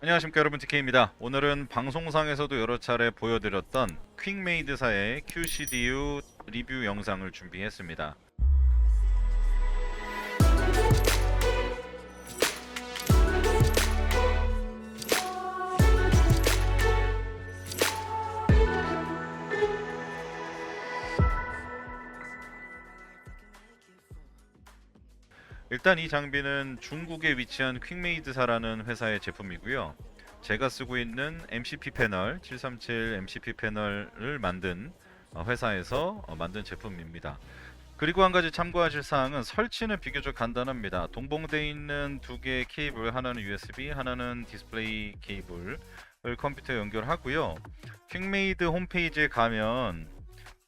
안녕하십니까 여러분 TK입니다. 오늘은 방송상에서도 여러 차례 보여드렸던 퀵메이드사의 QCDU 리뷰 영상을 준비했습니다. 일단 이 장비는 중국에 위치한 퀵메이드사라는 회사의 제품이고요. 제가 쓰고 있는 MCP 패널 737 MCP 패널을 만든 어, 회사에서 어, 만든 제품입니다. 그리고 한 가지 참고하실 사항은 설치는 비교적 간단합니다. 동봉돼 있는 두 개의 케이블, 하나는 USB, 하나는 디스플레이 케이블을 컴퓨터에 연결하고요. 퀵메이드 홈페이지에 가면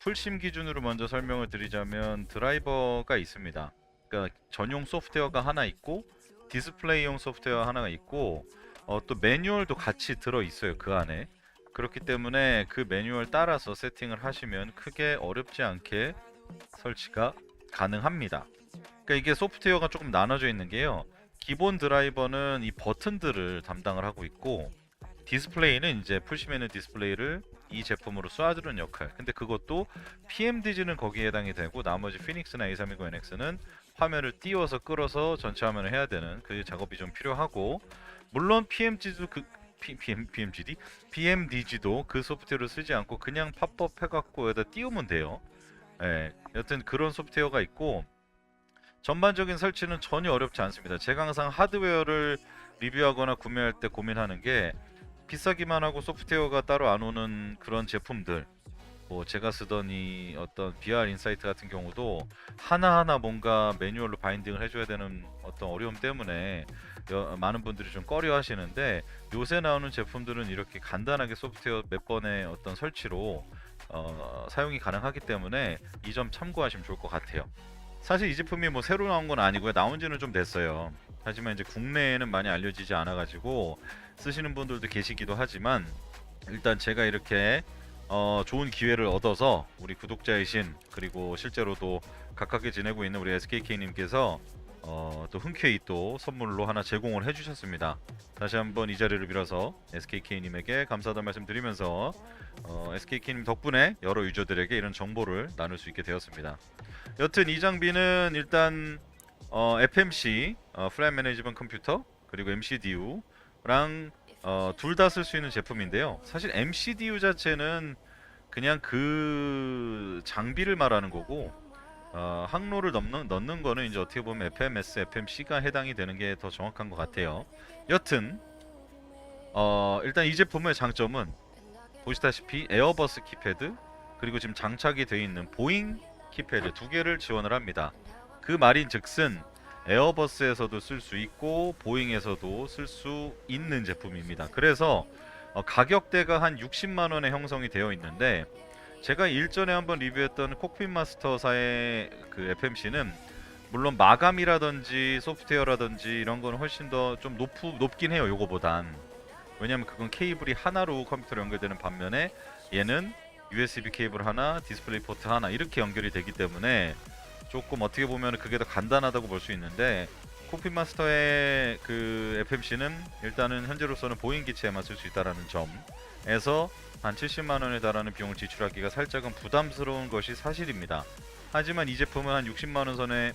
풀심 기준으로 먼저 설명을 드리자면 드라이버가 있습니다. 그러니까 전용 소프트웨어가 하나 있고 디스플레이용 소프트웨어 하나가 있고 어, 또 매뉴얼도 같이 들어 있어요 그 안에 그렇기 때문에 그 매뉴얼 따라서 세팅을 하시면 크게 어렵지 않게 설치가 가능합니다. 그러니까 이게 소프트웨어가 조금 나눠져 있는 게요. 기본 드라이버는 이 버튼들을 담당을 하고 있고 디스플레이는 이제 푸시맨의 디스플레이를 이 제품으로 쏴주는 역할. 근데 그것도 PMDG는 거기에 해당이 되고 나머지 피닉스나 A320NX는 화면을 띄워서 끌어서 전체 화면을 해야 되는 그 작업이 좀 필요하고 물론 PMG도 그 PM, PMGD? PMDG도 그 소프트웨어를 쓰지 않고 그냥 팝업 해갖고 여기다 띄우면 돼요. 예, 여튼 그런 소프트웨어가 있고 전반적인 설치는 전혀 어렵지 않습니다. 제가 항상 하드웨어를 리뷰하거나 구매할 때 고민하는 게 비싸기만 하고 소프트웨어가 따로 안 오는 그런 제품들 뭐 제가 쓰던 이 어떤 VR 인사이트 같은 경우도 하나하나 뭔가 매뉴얼로 바인딩을 해줘야 되는 어떤 어려움 때문에 여- 많은 분들이 좀 꺼려 하시는데 요새 나오는 제품들은 이렇게 간단하게 소프트웨어 몇 번의 어떤 설치로 어, 사용이 가능하기 때문에 이 점 참고하시면 좋을 것 같아요. 사실 이 제품이 뭐 새로 나온 건 아니고요. 나온 지는 좀 됐어요. 하지만 이제 국내에는 많이 알려지지 않아 가지고 쓰시는 분들도 계시기도 하지만 일단 제가 이렇게 어, 좋은 기회를 얻어서 우리 구독자이신 그리고 실제로도 가깝게 지내고 있는 우리 SKK님께서 어, 또 흔쾌히 또 선물로 하나 제공을 해주셨습니다. 다시 한번 이 자리를 빌어서 SKK님에게 감사하다는 말씀 드리면서 어, SKK님 덕분에 여러 유저들에게 이런 정보를 나눌 수 있게 되었습니다. 여튼 이 장비는 일단 어, FMC 어, 플랫 매니지먼트 컴퓨터 그리고 MCDU랑 어, 둘 다 쓸 수 있는 제품인데요. 사실 MCDU 자체는 그냥 그 장비를 말하는 거고 어, 항로를 넣는, 넣는 거는 이제 어떻게 보면 FMS, FMC가 해당이 되는 게 더 정확한 것 같아요. 여튼 어, 일단 이 제품의 장점은 보시다시피 에어버스 키패드 그리고 지금 장착이 되어 있는 보잉 키패드 두 개를 지원을 합니다. 그 말인 즉슨 에어버스에서도 쓸 수 있고 보잉에서도 쓸 수 있는 제품입니다. 그래서 어, 가격대가 한 60만 원에 형성이 되어 있는데 제가 일전에 한번 리뷰했던 콕핏 마스터사의 그 FMC는 물론 마감이라든지 소프트웨어라든지 이런 거는 훨씬 더 좀 높긴 해요. 요거보단. 왜냐면 그건 케이블이 하나로 컴퓨터로 연결되는 반면에 얘는 USB 케이블 하나, 디스플레이 포트 하나 이렇게 연결이 되기 때문에 조금 어떻게 보면 그게 더 간단하다고 볼 수 있는데 코핏 마스터의 그 FMC는 일단은 현재로서는 보잉 기체에만 쓸 수 있다라는 점에서 한 70만 원에 달하는 비용을 지출하기가 살짝은 부담스러운 것이 사실입니다. 하지만 이 제품은 한 60만 원 선에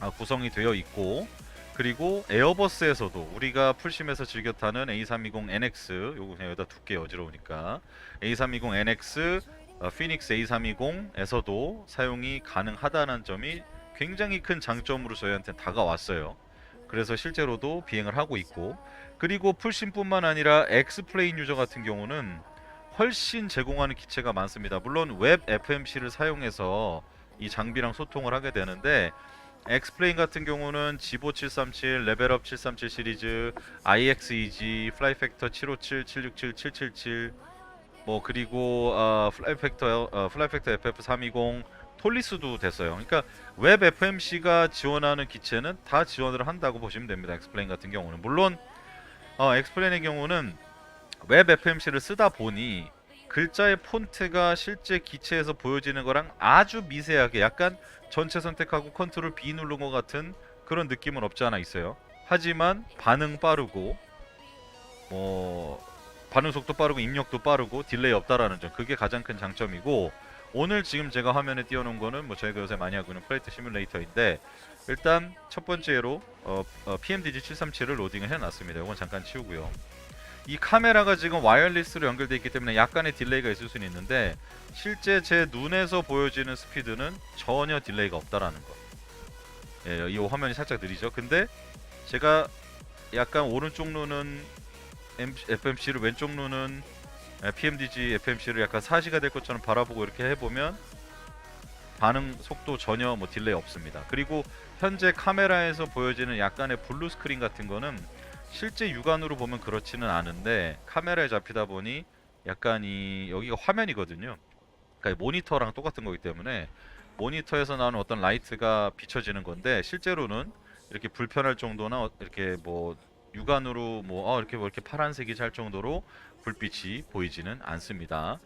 아, 구성이 되어 있고 그리고 에어버스에서도 우리가 풀심에서 즐겨 타는 A320NX 요거 그냥 여기다 두께 어지러우니까 A320NX 어, 피닉스 A320에서도 사용이 가능하다는 점이 굉장히 큰 장점으로 저희한테 다가왔어요. 그래서 실제로도 비행을 하고 있고 그리고 풀심뿐만 아니라 엑스플레인 유저 같은 경우는 훨씬 제공하는 기체가 많습니다. 물론 웹 FMC를 사용해서 이 장비랑 소통을 하게 되는데 엑스플레인 같은 경우는 지보 737, 레벨업 737 시리즈, IXEG, 플라이팩터 757, 767, 777, 뭐 그리고 어, 플라이팩터 어, 플라이팩터 FF320 톨리스도 됐어요. 그러니까 웹 FMC가 지원하는 기체는 다 지원을 한다고 보시면 됩니다. 엑스플레인 같은 경우는 물론 어, 엑스플레인의 경우는 웹 FMC를 쓰다 보니 글자의 폰트가 실제 기체에서 보여지는 거랑 아주 미세하게 약간 전체 선택하고 컨트롤 B 누른 것 같은 그런 느낌은 없지 않아 있어요. 하지만 반응 빠르고 뭐 반응 속도 빠르고 입력도 빠르고 딜레이 없다라는 점 그게 가장 큰 장점이고 오늘 지금 제가 화면에 띄워놓은 거는 뭐 저희가 요새 많이 하고 있는 플레이트 시뮬레이터인데 일단 첫 번째로 어, 어, PMDG 737을 로딩을 해놨습니다. 이건 잠깐 치우고요. 이 카메라가 지금 와이어리스로 연결되어 있기 때문에 약간의 딜레이가 있을 수는 있는데 실제 제 눈에서 보여지는 스피드는 전혀 딜레이가 없다라는 거. 예, 이 화면이 살짝 느리죠. 근데 제가 약간 오른쪽 눈은 FMC를 왼쪽 눈은 예, PMDG FMC를 약간 사시가 될 것처럼 바라보고 이렇게 해보면 반응 속도 전혀 뭐 딜레이 없습니다. 그리고 현재 카메라에서 보여지는 약간의 블루 스크린 같은 거는 실제 육안으로 보면 그렇지는 않은데 카메라에 잡히다 보니 약간 이 여기가 화면이거든요. 그러니까 모니터랑 똑같은 거기 때문에 모니터에서 나오는 어떤 라이트가 비춰지는 건데 실제로는 이렇게 불편할 정도나 어- 이렇게 뭐 육안으로 뭐 어, 이렇게 뭐 이렇게 파란색이 잘 정도로 불빛이 보이지는 않습니다.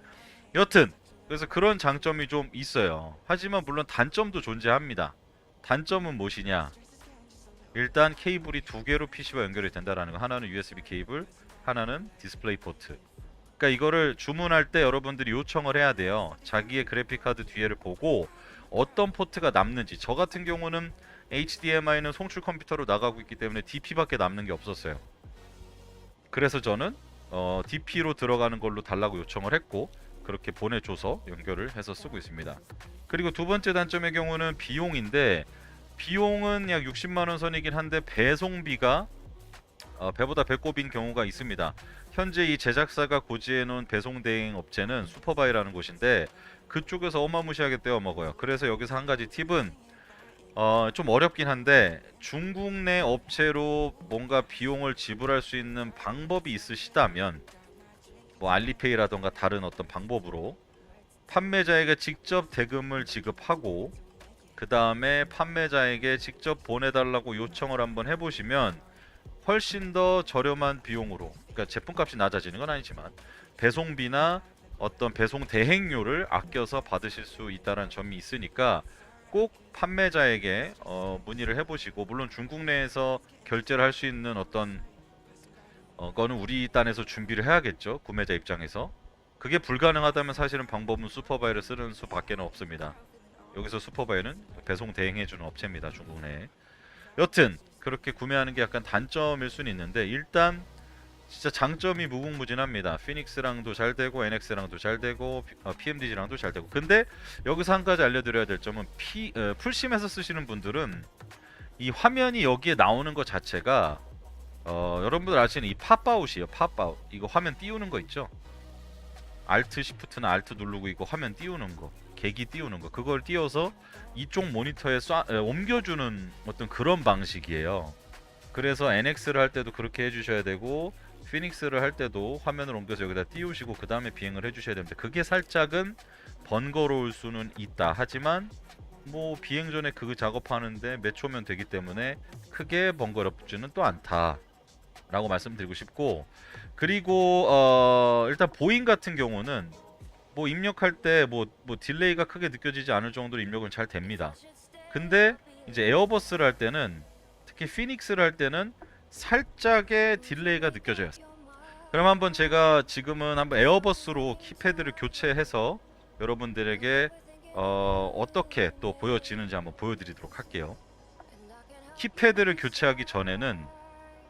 여튼 그래서 그런 장점이 좀 있어요. 하지만 물론 단점도 존재합니다. 단점은 무엇이냐? 일단 케이블이 두 개로 PC와 연결이 된다라는 거. 하나는 USB 케이블, 하나는 디스플레이 포트. 그러니까 이거를 주문할 때 여러분들이 요청을 해야 돼요. 자기의 그래픽 카드 뒤에를 보고 어떤 포트가 남는지. 저 같은 경우는 HDMI는 송출 컴퓨터로 나가고 있기 때문에 DP밖에 남는 게 없었어요. 그래서 저는 어, DP로 들어가는 걸로 달라고 요청을 했고 그렇게 보내줘서 연결을 해서 쓰고 있습니다. 그리고 두 번째 단점의 경우는 비용인데 비용은 약 60만 원 선이긴 한데 배송비가 어, 배보다 배꼽인 경우가 있습니다. 현재 이 제작사가 고지해 놓은 배송 대행 업체는 슈퍼바이라는 곳인데 그쪽에서 어마무시하게 떼어 먹어요. 그래서 여기서 한 가지 팁은 어, 좀 어렵긴 한데 중국 내 업체로 뭔가 비용을 지불할 수 있는 방법이 있으시다면 뭐 알리페이라던가 다른 어떤 방법으로 판매자에게 직접 대금을 지급하고 그 다음에 판매자에게 직접 보내달라고 요청을 한번 해보시면 훨씬 더 저렴한 비용으로 그러니까 제품값이 낮아지는 건 아니지만 배송비나 어떤 배송 대행료를 아껴서 받으실 수 있다는 점이 있으니까 꼭 판매자에게 어, 문의를 해보시고 물론 중국 내에서 결제를 할 수 있는 어떤 어, 거는 우리 딴에서 준비를 해야겠죠 구매자 입장에서 그게 불가능하다면 사실은 방법은 슈퍼바이를 쓰는 수밖에는 없습니다. 여기서 슈퍼바이는 배송 대행해주는 업체입니다 중국 내에. 여튼 그렇게 구매하는 게 약간 단점일 수는 있는데 일단 진짜 장점이 무궁무진합니다. 피닉스랑도 잘 되고 NX랑도 잘 되고 어, PMDG랑도 잘 되고. 근데 여기서 한 가지 알려드려야 될 점은 P, 어, 풀심에서 쓰시는 분들은 이 화면이 여기에 나오는 것 자체가 어, 여러분들 아시는 이 팝아웃이에요. 팝아웃. 이거 화면 띄우는 거 있죠? 알트 시프트나 알트 누르고 이거 화면 띄우는 거. 계기 띄우는 거. 그걸 띄워서 이쪽 모니터에 쏴, 에, 옮겨주는 어떤 그런 방식이에요. 그래서 NX를 할 때도 그렇게 해주셔야 되고 피닉스를 할 때도 화면을 옮겨서 여기다 띄우시고 그 다음에 비행을 해주셔야 됩니다. 그게 살짝은 번거로울 수는 있다. 하지만 뭐 비행 전에 그 작업하는데 몇 초면 되기 때문에 크게 번거롭지는 또 않다 라고 말씀드리고 싶고 그리고 어 일단 보잉 같은 경우는 뭐 입력할 때뭐 뭐 딜레이가 크게 느껴지지 않을 정도로 입력은 잘 됩니다. 근데 이제 에어버스를 할 때는 특히 피닉스를 할 때는 살짝의 딜레이가 느껴져요. 그럼 한번 제가 지금은 한번 에어버스로 키패드를 교체해서 여러분들에게 어, 어떻게 또 보여지는지 한번 보여드리도록 할게요. 키패드를 교체하기 전에는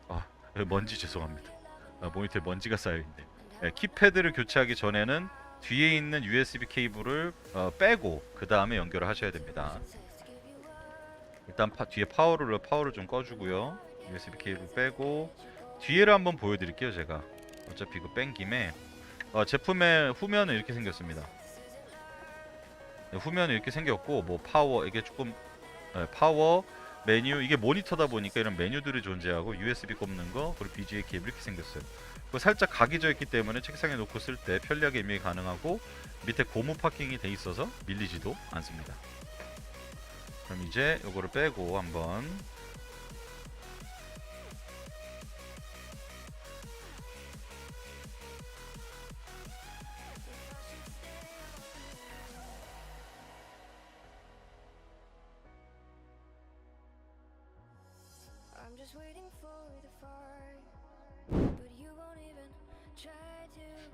아 먼지 죄송합니다. 아, 모니터에 먼지가 쌓여 있는데 네, 키패드를 교체하기 전에는 뒤에 있는 USB 케이블을 어, 빼고 그 다음에 연결을 하셔야 됩니다. 일단 파, 뒤에 파워를 파워를 좀 꺼주고요. USB 케이블 빼고 뒤에를 한번 보여드릴게요. 제가 어차피 이거 뺀 김에 어, 제품의 후면은 이렇게 생겼습니다. 네, 후면은 이렇게 생겼고 뭐 파워 이게 조금 네, 파워 메뉴 이게 모니터다 보니까 이런 메뉴들이 존재하고 USB 꼽는 거 그리고 BGA 케이블 이렇게 생겼어요. 그 살짝 각이 져 있기 때문에 책상에 놓고 쓸 때 편리하게 입력이 가능하고 밑에 고무 파킹이 돼 있어서 밀리지도 않습니다. 그럼 이제 요거를 빼고 한번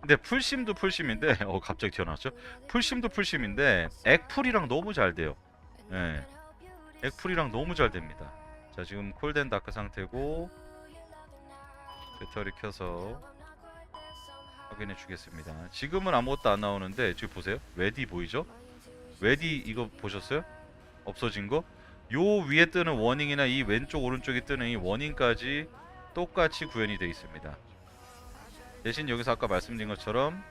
근데 풀심도 풀심인데 어 갑자기 튀어나왔죠? 풀심도 풀심인데 액풀이랑 너무 잘 돼요. 예. 액풀이랑 너무 잘 됩니다. 자 지금 콜덴 다크 상태고 배터리 켜서 확인해 주겠습니다. 지금은 아무것도 안 나오는데 지금 보세요. 웨디 보이죠? 웨디 이거 보셨어요? 없어진 거? 요 위에 뜨는 워닝이나 이 왼쪽 오른쪽에 뜨는 이 워닝까지 똑같이 구현이 되어 있습니다. 대신 여기서 아까 말씀드린 것처럼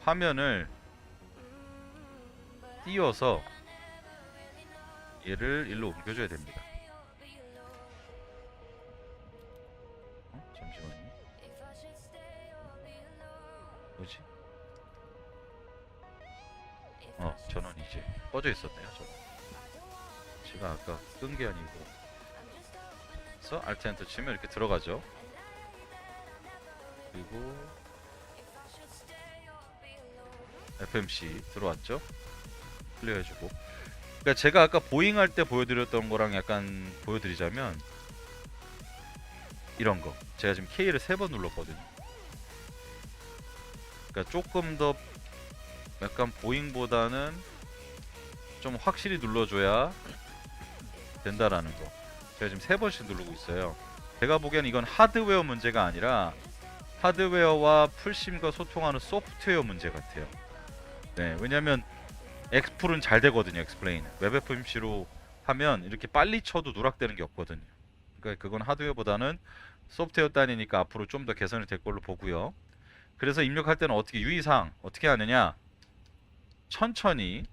화면을 띄워서 얘를 일로 옮겨줘야 됩니다. 어? 잠시만요. 뭐지? 어, 전원이 이제 꺼져 있었네요. 전원. 제가 아까 끈 게 아니고. 그래서 Alt 엔터 치면 이렇게 들어가죠. 그리고 FMC 들어왔죠. 클리어 해주고. 그러니까 제가 아까 보잉 할 때 보여드렸던 거랑 약간 보여드리자면 이런 거. 제가 지금 K를 세 번 눌렀거든요. 그러니까 조금 더 약간 보잉보다는 좀 확실히 눌러줘야 된다라는 거. 제가 지금 세 번씩 누르고 있어요. 제가 보기엔 이건 하드웨어 문제가 아니라 하드웨어와 풀심과 소통하는 소프트웨어 문제 같아요. 네, 왜냐면 엑스풀은 잘 되거든요. 엑스플레인. 웹FMC로 하면 이렇게 빨리 쳐도 누락되는 게 없거든요. 그러니까 그건 하드웨어보다는 소프트웨어 단위니까 앞으로 좀 더 개선이 될 걸로 보고요. 그래서 입력할 때는 어떻게 유의사항 어떻게 하느냐? 천천히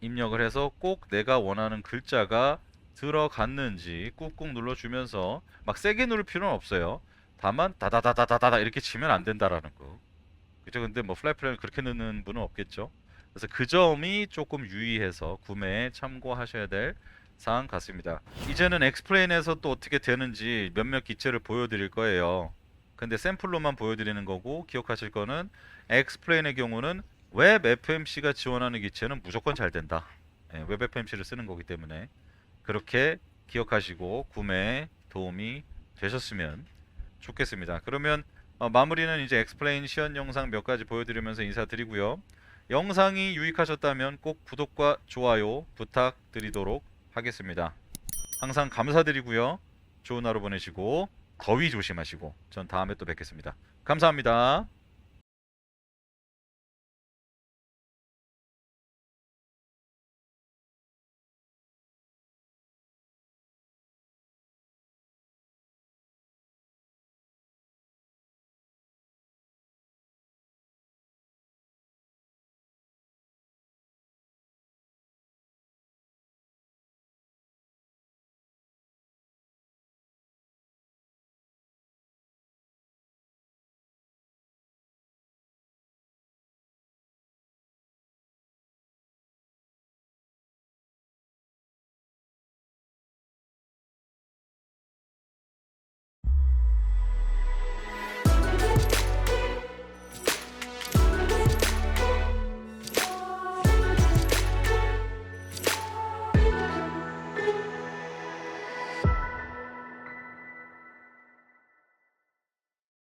입력을 해서 꼭 내가 원하는 글자가 들어갔는지 꾹꾹 눌러주면서 막 세게 누를 필요는 없어요. 다만 다다다다다다 이렇게 치면 안 된다라는 거. 그죠? 근데 뭐 플라이플랜을 그렇게 넣는 분은 없겠죠. 그래서 그 점이 조금 유의해서 구매에 참고하셔야 될 사항 같습니다. 이제는 엑스플레인에서 또 어떻게 되는지 몇몇 기체를 보여드릴 거예요. 근데 샘플로만 보여드리는 거고 기억하실 거는 엑스플레인의 경우는 웹 FMC가 지원하는 기체는 무조건 잘 된다. 예, 웹 FMC를 쓰는 거기 때문에 그렇게 기억하시고 구매에 도움이 되셨으면 좋겠습니다. 그러면 어, 마무리는 이제 엑스플레인 시연 영상 몇 가지 보여드리면서 인사드리고요. 영상이 유익하셨다면 꼭 구독과 좋아요 부탁드리도록 하겠습니다. 항상 감사드리고요. 좋은 하루 보내시고 더위 조심하시고 전 다음에 또 뵙겠습니다. 감사합니다.